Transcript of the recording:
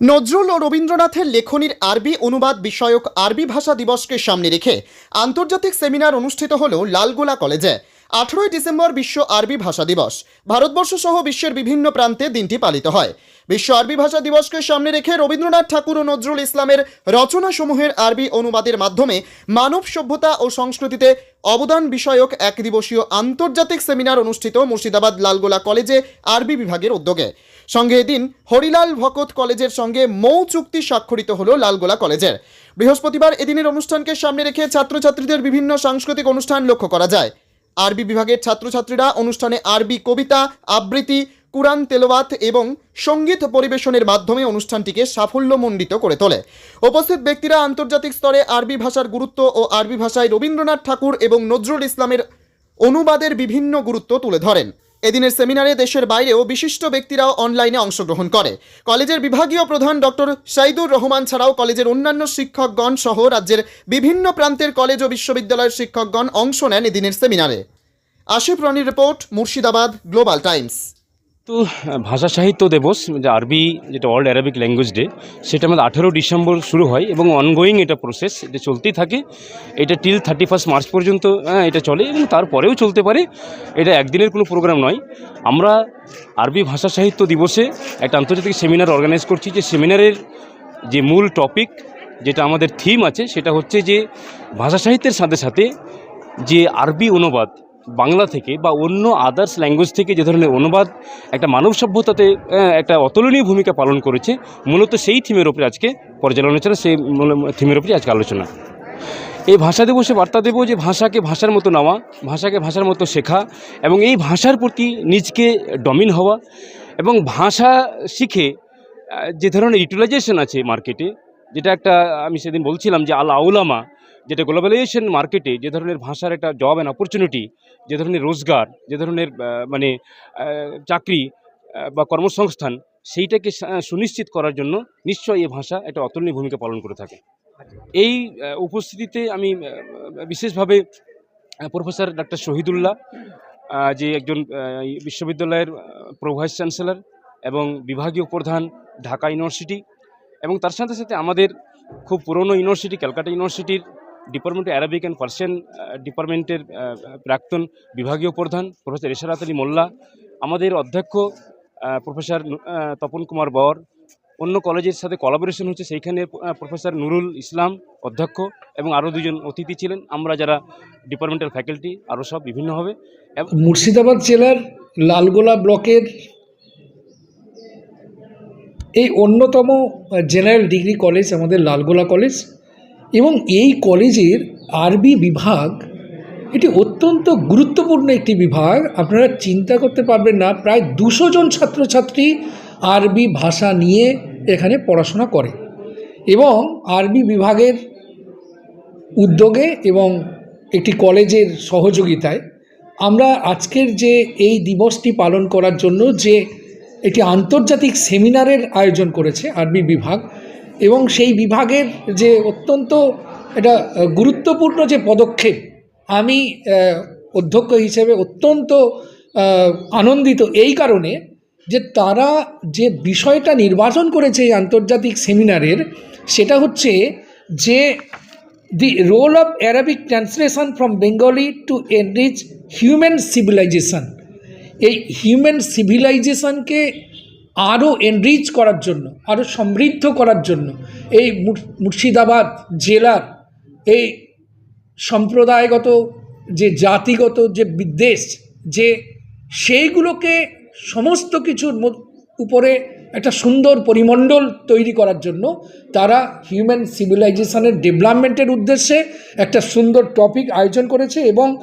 নজরুল ও রবীন্দ্রনাথের লেখনির আরবি অনুবাদ বিষয়ক আরবি ভাষা দিবসকে সামনে রেখে আন্তর্জাতিক সেমিনার অনুষ্ঠিত হল লালগোলা কলেজে। আঠেরোই ডিসেম্বর বিশ্ব আরবি ভাষা দিবস। ভারতবর্ষ সহ বিশ্বের বিভিন্ন প্রান্তে দিনটি পালিত হয়। বিশ্ব আরবি ভাষা দিবসকে সামনে রেখে রবীন্দ্রনাথ ঠাকুর ও নজরুল ইসলামের রচনাসমূহের আরবি অনুবাদের মাধ্যমে মানব সভ্যতা ও সংস্কৃতিতে অবদান বিষয়ক এক দিবসীয় আন্তর্জাতিক সেমিনার অনুষ্ঠিত মুর্শিদাবাদ লালগোলা কলেজে আরবি বিভাগের উদ্যোগে। সঙ্গে এদিন হরিলাল ভকত কলেজের সঙ্গে মৌ চুক্তি স্বাক্ষরিত হলো লালগোলা কলেজের। বৃহস্পতিবার এদিনের অনুষ্ঠানকে সামনে রেখে ছাত্রছাত্রীদের বিভিন্ন সাংস্কৃতিক অনুষ্ঠান লক্ষ্য করা যায়। আরবি বিভাগের ছাত্রছাত্রীরা অনুষ্ঠানে আরবি কবিতা, আবৃত্তি, কুরআন তেলাওয়াত এবং সংগীত পরিবেশনের মাধ্যমে অনুষ্ঠানটিকে সাফল্যমণ্ডিত করে তোলে। উপস্থিত ব্যক্তিরা আন্তর্জাতিক স্তরে আরবি ভাষার গুরুত্ব ও আরবি ভাষায় রবীন্দ্রনাথ ঠাকুর এবং নজরুল ইসলামের অনুবাদের বিভিন্ন গুরুত্ব তুলে ধরেন। এদিনের সেমিনারে দেশের বাইরেও বিশিষ্ট ব্যক্তিরাও অনলাইনে অংশগ্রহণ করে। কলেজের বিভাগীয় প্রধান ডক্টর সাইদুর রহমান ছাড়াও কলেজের অন্যান্য শিক্ষকগণ সহ রাজ্যের বিভিন্ন প্রান্তের কলেজ ও বিশ্ববিদ্যালয়ের শিক্ষকগণ অংশ নেন এদিনের সেমিনারে। আশিফ রনির রিপোর্ট, মুর্শিদাবাদ, গ্লোবাল টাইমস। তো ভাষা সাহিত্য দিবস যে আরবি যেটা ওয়ার্ল্ড অ্যারাবিক ল্যাঙ্গুয়েজ ডে সেটা আমাদের আঠেরো ডিসেম্বর শুরু হয় এবং অনগোয়িং এটা প্রসেস এটা চলতেই থাকে। এটা টিল থার্টি ফার্স্ট মার্চ পর্যন্ত হ্যাঁ, এটা চলে এবং তারপরেও চলতে পারে। এটা একদিনের কোনো প্রোগ্রাম নয়। আমরা আরবি ভাষা সাহিত্য দিবসে একটা আন্তর্জাতিক সেমিনার অর্গানাইজ করছি যে সেমিনারের যে মূল টপিক যেটা আমাদের থিম আছে সেটা হচ্ছে যে ভাষা সাহিত্যের সাথে সাথে যে আরবি অনুবাদ বাংলা থেকে বা অন্য আদার্স ল্যাঙ্গুয়েজ থেকে যে ধরনের অনুবাদ একটা মানব সভ্যতাতে একটা অতুলনীয় ভূমিকা পালন করেছে, মূলত সেই থিমের ওপরে আজকে পর্যালোচনা সেই থিমের ওপরে আজকে আলোচনা। এই ভাষা দিবসে বার্তা দেব যে ভাষাকে ভাষার মতো নেওয়া, ভাষাকে ভাষার মতো শেখা এবং এই ভাষার প্রতি নিজকে ডমিন হওয়া এবং ভাষা শিখে যে ধরনের ইউটিলাইজেশন আছে মার্কেটে যেটা একটা, আমি সেদিন বলছিলাম যে আল আউলামা, যেটা গ্লোবালাইজেশন মার্কেটে যে ধরনের ভাষার একটা জব অ্যান্ড অপরচুনিটি যে ধরনের রোজগার, যে ধরনের মানে চাকরি বা কর্মসংস্থান, সেইটাকে সুনিশ্চিত করার জন্য নিশ্চয়ই এ ভাষা একটা অতুলনীয় ভূমিকা পালন করে থাকে। এই উপস্থিতিতে আমি বিশেষভাবে প্রফেসর ডাক্তার শহীদুল্লাহ যে একজন বিশ্ববিদ্যালয়ের প্রো ভাইস চ্যান্সেলর এবং বিভাগীয় প্রধান ঢাকা ইউনিভার্সিটি এবং তার সাথে সাথে আমাদের খুব পুরনো ইউনিভার্সিটি, ক্যালকাটা ইউনিভার্সিটির ডিপার্টমেন্ট অ্যারাবিক অ্যান্ড পার্সিয়ান ডিপার্টমেন্টের প্রাক্তন বিভাগীয় প্রধান প্রফেসর এশারাত আলী মোল্লা, আমাদের অধ্যক্ষ প্রফেসর তপন কুমার বর, অন্য কলেজের সাথে কোলাবোরেশন হচ্ছে সেইখানে প্রফেসর নুরুল ইসলাম অধ্যক্ষ এবং আরও দুজন অতিথি ছিলেন। আমরা যারা ডিপার্টমেন্টাল ফ্যাকাল্টি আরও সব বিভিন্নভাবে। মুর্শিদাবাদ জেলার লালগোলা ব্লকের এই অন্যতম জেনারেল ডিগ্রি কলেজ আমাদের লালগোলা কলেজ এবং এই কলেজের আরবি বিভাগ এটি অত্যন্ত গুরুত্বপূর্ণ একটি বিভাগ। আপনারা চিন্তা করতে পারবেন না, প্রায় দুশো জন ছাত্রছাত্রী আরবি ভাষা নিয়ে এখানে পড়াশোনা করে এবং আরবি বিভাগের উদ্যোগে এবং একটি কলেজের সহযোগিতায় আমরা আজকের যে এই দিবসটি পালন করার জন্য যে একটি আন্তর্জাতিক সেমিনারের আয়োজন করেছে আরবি বিভাগ এবং সেই বিভাগের যে অত্যন্ত আহ, গুরুত্বপূর্ণ যে পদক্ষেপ আমি অধ্যক্ষ হিসেবে অত্যন্ত আনন্দিত এই কারণে যে তারা যে বিষয়টা নির্বাচন করেছে এই আন্তর্জাতিক সেমিনারের সেটা হচ্ছে যে the role of Arabic translation from Bengali to enrich human civilization এই হিউম্যান সিভিলাইজেশানকে আরও এনরিচ করার জন্য আরও সমৃদ্ধ করার জন্য, এই মুর্শিদাবাদ জেলার এই সম্প্রদায়গত, যে জাতিগত, যে বিদ্বেষ, যে সেইগুলোকে সমস্ত কিছুর উপরে একটা সুন্দর পরিমণ্ডল তৈরি করার জন্য তারা হিউম্যান সিভিলাইজেশনের ডেভেলপমেন্টের উদ্দেশ্যে একটা সুন্দর টপিক আয়োজন করেছে এবং